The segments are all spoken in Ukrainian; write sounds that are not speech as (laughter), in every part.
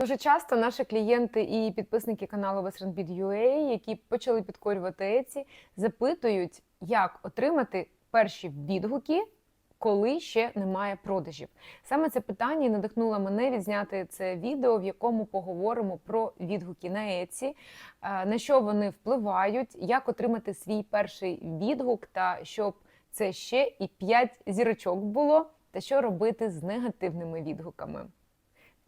Дуже часто наші клієнти і підписники каналу WesternBid.ua, які почали підкорювати Еці, запитують, як отримати перші відгуки, коли ще немає продажів. Саме це питання надихнуло мене відзняти це відео, в якому поговоримо про відгуки на Еці, на що вони впливають, як отримати свій перший відгук, та щоб це ще і 5 зірочок було, та що робити з негативними відгуками.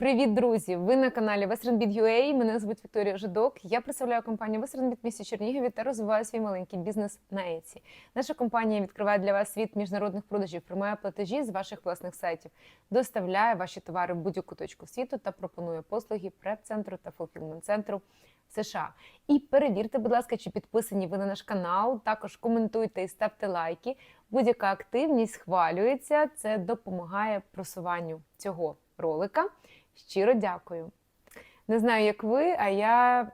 Привіт, друзі! Ви на каналі WesternBid.ua. Мене звуть Вікторія Жидок. Я представляю компанію WesternBid в місті Чернігові та розвиваю свій маленький бізнес на Еці. Наша компанія відкриває для вас світ міжнародних продажів, приймає платежі з ваших власних сайтів, доставляє ваші товари в будь-яку точку світу та пропонує послуги преп-центру та фулфілмент-центру в США. І перевірте, будь ласка, чи підписані ви на наш канал. Також коментуйте і ставте лайки. Будь-яка активність схвалюється. Це допомагає просуванню цього ролика. Щиро дякую. Не знаю, як ви, а я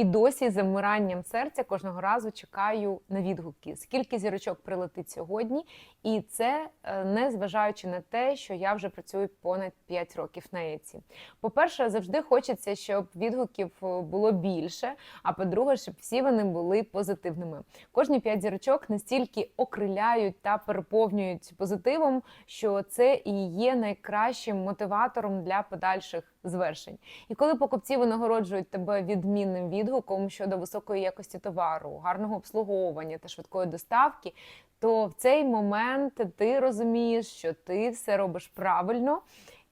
і досі з замиранням серця кожного разу чекаю на відгуки, скільки зірочок прилетить сьогодні, і це е, не зважаючи на те, що я вже працюю понад 5 років на Еці. По-перше, завжди хочеться, щоб відгуків е, було більше. А по-друге, щоб всі вони були позитивними. Кожні 5 зірочок настільки окриляють та переповнюють позитивом, що це і є найкращим мотиватором для подальших звершень. І коли покупці винагороджують тебе відмінним відгуком щодо високої якості товару, гарного обслуговування та швидкої доставки, то в цей момент ти розумієш, що ти все робиш правильно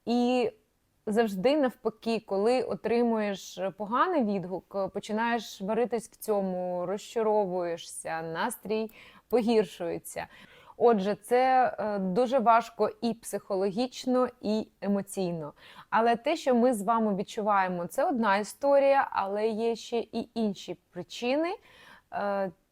і. Завжди навпаки, коли отримуєш поганий відгук, починаєш варитись в цьому, розчаровуєшся, настрій погіршується. Отже, це е, дуже важко і психологічно, і емоційно. Але те, що ми з вами відчуваємо, це одна історія, але є ще і інші причини.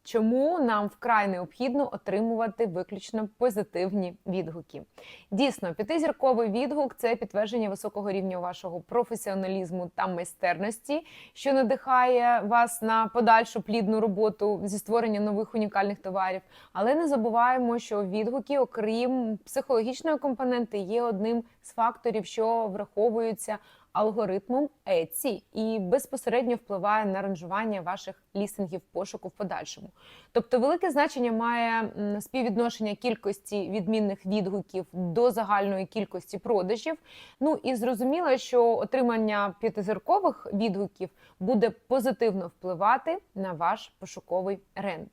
Чому нам вкрай необхідно отримувати виключно позитивні відгуки? Дійсно, п'ятизірковий відгук це підтвердження високого рівня вашого професіоналізму та майстерності, що надихає вас на подальшу плідну роботу зі створення нових унікальних товарів. Але не забуваємо, що відгуки, окрім психологічної компоненти, є одним з факторів, що враховуються алгоритмом Etsy і безпосередньо впливає на ранжування ваших лістингів пошуку в подальшому. Тобто, велике значення має співвідношення кількості відмінних відгуків до загальної кількості продажів. Ну і зрозуміло, що отримання п'ятизіркових відгуків буде позитивно впливати на ваш пошуковий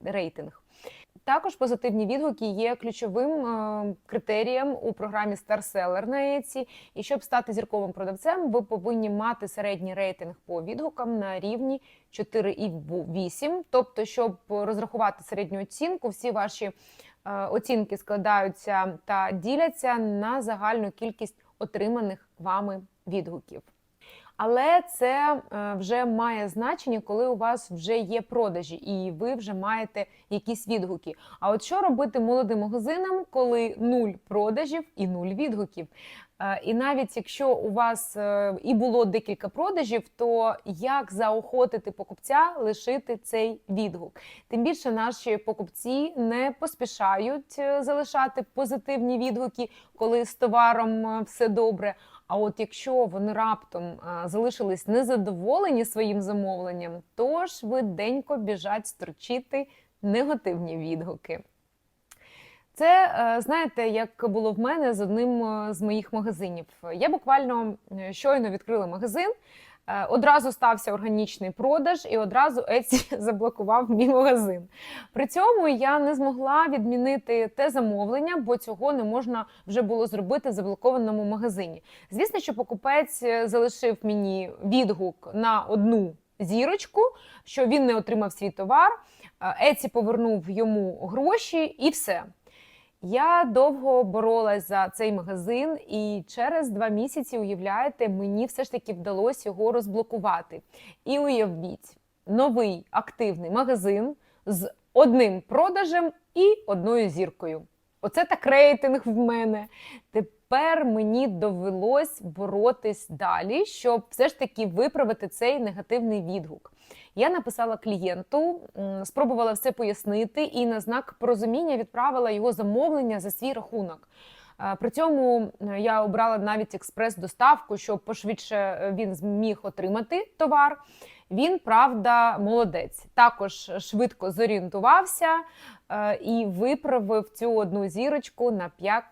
рейтинг. Також позитивні відгуки є ключовим е, критерієм у програмі StarSeller на Etsy. І щоб стати зірковим продавцем, ви повинні мати середній рейтинг по відгукам на рівні 4,8. Тобто, щоб розрахувати середню оцінку, всі ваші е, оцінки складаються та діляться на загальну кількість отриманих вами відгуків. Але це е, вже має значення, коли у вас вже є продажі, і ви вже маєте якісь відгуки. А от що робити молодим магазинам, коли нуль продажів і нуль відгуків? Е, І навіть якщо у вас е, і було декілька продажів, то як заохотити покупця лишити цей відгук? Тим більше наші покупці не поспішають залишати позитивні відгуки, коли з товаром все добре. А от якщо вони раптом залишились незадоволені своїм замовленням, то швиденько біжать строчити негативні відгуки. Це, е, знаєте, як було в мене з одним е, з моїх магазинів. Я буквально е, щойно відкрила магазин. Е, Одразу стався органічний продаж, і одразу Etsy (laughs) заблокував мій магазин. При цьому я не змогла відмінити те замовлення, бо цього не можна вже було зробити в заблокованому магазині. Звісно, що покупець е, залишив мені відгук на одну зірочку, що він не отримав свій товар. Е, Еці повернув йому гроші і все. Я довго боролась за цей магазин, і через два місяці, уявляєте, мені все ж таки вдалося його розблокувати. І уявіть, новий активний магазин з одним продажем і одною зіркою. Оце так рейтинг в мене. Тепер мені довелось боротись далі, щоб все ж таки виправити цей негативний відгук. Я написала клієнту, спробувала все пояснити, і на знак порозуміння відправила його замовлення за свій рахунок. Е, При цьому е, я обрала навіть експрес-доставку, щоб пошвидше е, він зміг отримати товар. Він, правда, молодець. Також швидко зорієнтувався і виправив цю одну зірочку на 5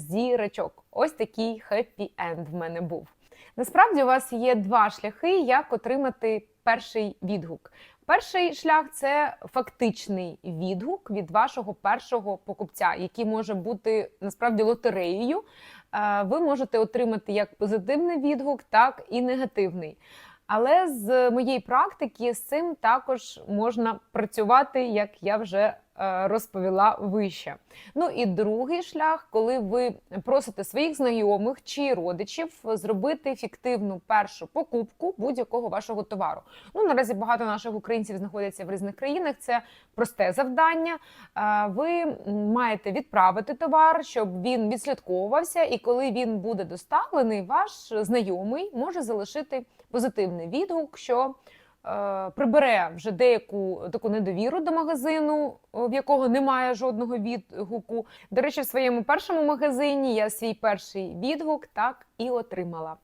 зірочок. Ось такий хеппі енд в мене був. Насправді у вас є два шляхи, як отримати перший відгук. Перший шлях це фактичний відгук від вашого першого покупця, який може бути насправді лотереєю. Е, Ви можете отримати як позитивний відгук, так і негативний. Але з моєї практики з цим також можна працювати, як я вже е, розповіла вище. Ну і другий шлях, коли ви просите своїх знайомих чи родичів зробити фіктивну першу покупку будь-якого вашого товару. Ну наразі багато наших українців знаходяться в різних країнах. Це просте завдання. Е, Ви маєте відправити товар, щоб він відслідковувався, і коли він буде доставлений, ваш знайомий може залишити позитивний відгук, що е, прибере вже деяку таку недовіру до магазину, в якого немає жодного відгуку. До речі, в своєму першому магазині я свій перший відгук так і отримала.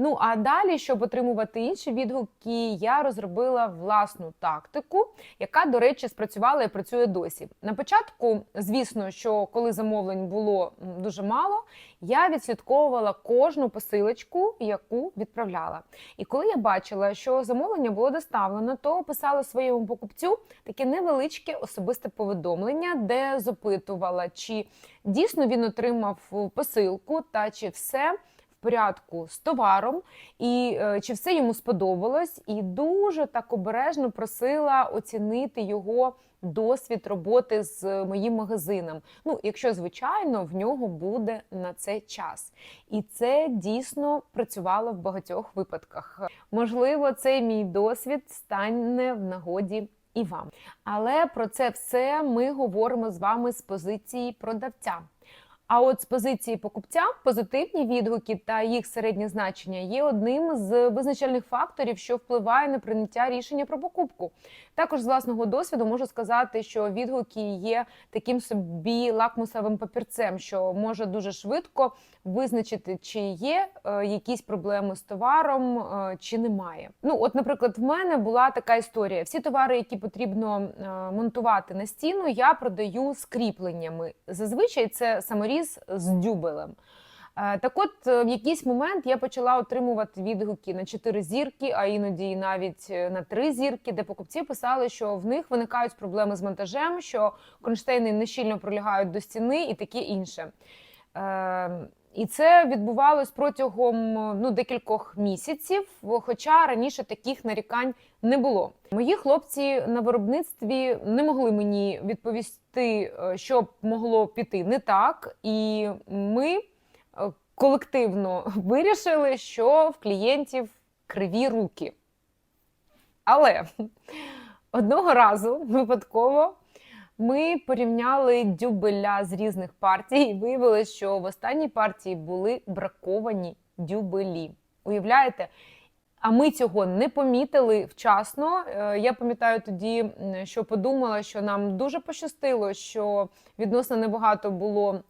Ну а далі, щоб отримувати інші відгуки, я розробила власну тактику, яка, до речі, спрацювала і працює досі. На початку, звісно, що коли замовлень було дуже мало, я відслідковувала кожну посилочку, яку відправляла. І коли я бачила, що замовлення було доставлено, то писала своєму покупцю таке невеличке особисте повідомлення, де запитувала, чи дійсно він отримав посилку та чи все порядку з товаром, і е, чи все йому сподобалось, і дуже так обережно просила оцінити його досвід роботи з моїм магазином. Ну, якщо звичайно в нього буде на це час, і це дійсно працювало в багатьох випадках. Можливо, цей мій досвід стане в нагоді. І вам, але про це все ми говоримо з вами з позиції продавця. А от з позиції покупця позитивні відгуки та їх середнє значення є одним з визначальних факторів, що впливає на прийняття рішення про покупку. Також з власного досвіду можу сказати, що відгуки є таким собі лакмусовим папірцем, що може дуже швидко визначити, чи є е, якісь проблеми з товаром, е, чи немає. Ну, от, наприклад, в мене була така історія: всі товари, які потрібно е, монтувати на стіну, я продаю з кріпленнями. Зазвичай це саморіз з дюбелем. Е, Так от, е, в якийсь момент я почала отримувати відгуки на 4 зірки, а іноді навіть е, на 3 зірки, де покупці писали, що в них виникають проблеми з монтажем, що кронштейни нещільно прилягають до стіни і таке інше. І це відбувалось протягом ну, декількох місяців, хоча раніше таких нарікань не було. Мої хлопці на виробництві не могли мені відповісти, е, що могло піти не так, і ми е, колективно (laughs) вирішили, що в клієнтів криві руки. Але (laughs) одного разу випадково ми порівняли дюбеля з різних партій, і виявилось, що в останній партії були браковані дюбелі. Уявляєте? А ми цього не помітили вчасно. Е, Я пам'ятаю тоді, що подумала, що нам дуже пощастило, що відносно небагато було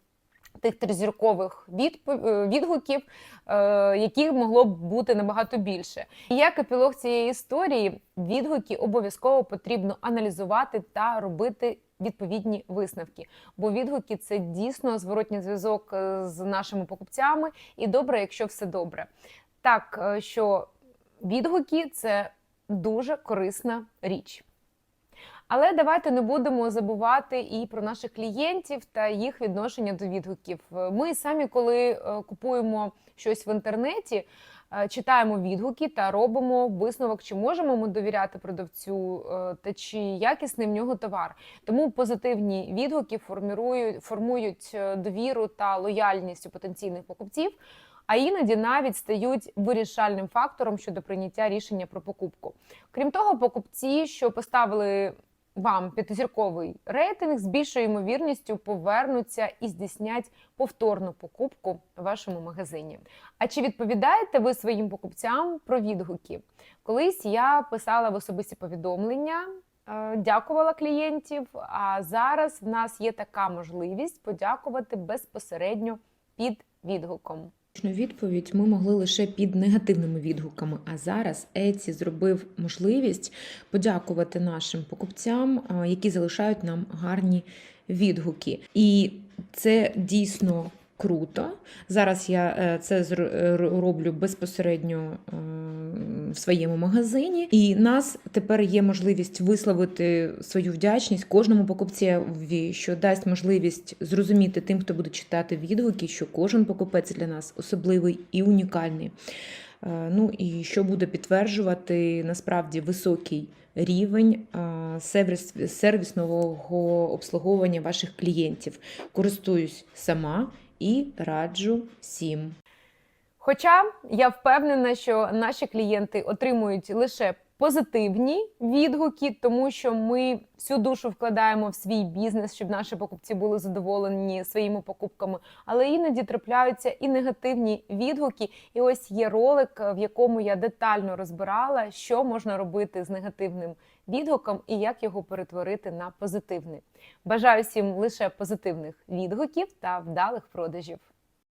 тих тризіркових е, відгуків, е, яких могло б бути набагато більше. І як епілог цієї історії, відгуки обов'язково потрібно аналізувати та робити відповідні висновки. Бо відгуки це дійсно зворотній зв'язок е, з нашими покупцями, і добре, якщо все добре. Так е, що відгуки це дуже корисна річ. Але давайте не будемо забувати і про наших клієнтів та їх відношення до відгуків. Ми самі, коли е, купуємо щось в інтернеті, читаємо відгуки та робимо висновок, чи можемо ми довіряти продавцю е, та чи якісний в нього товар. Тому позитивні відгуки формують, формують е, довіру та лояльність у потенційних покупців. А іноді навіть стають вирішальним фактором щодо прийняття рішення про покупку. Крім того, покупці, що поставили вам п'ятизірковий рейтинг, з більшою ймовірністю повернуться і здійснять повторну покупку в вашому магазині. А чи відповідаєте ви своїм покупцям про відгуки? Колись я писала в особисті повідомлення е, дякувала клієнтів. А зараз в нас є така можливість подякувати безпосередньо під відгуком. Відповідь ми могли лише під негативними відгуками. А зараз Еці зробив можливість подякувати нашим покупцям, які залишають нам гарні відгуки. І це дійсно круто. Зараз я е, це роблю безпосередньо е, в своєму магазині, і нас тепер є можливість висловити свою вдячність кожному покупцеві, що дасть можливість зрозуміти тим, хто буде читати відгуки, що кожен покупець для нас особливий і унікальний. Е, Ну і що буде підтверджувати насправді високий рівень сервісного обслуговування ваших клієнтів. Користуюсь сама і раджу всім. Хоча я впевнена, що наші клієнти отримують лише позитивні відгуки, тому що ми всю душу вкладаємо в свій бізнес, щоб наші покупці були задоволені своїми покупками. Але іноді трапляються і негативні відгуки. І ось є ролик, в якому я детально розбирала, що можна робити з негативним відгуком і як його перетворити на позитивний. Бажаю всім лише позитивних відгуків та вдалих продажів.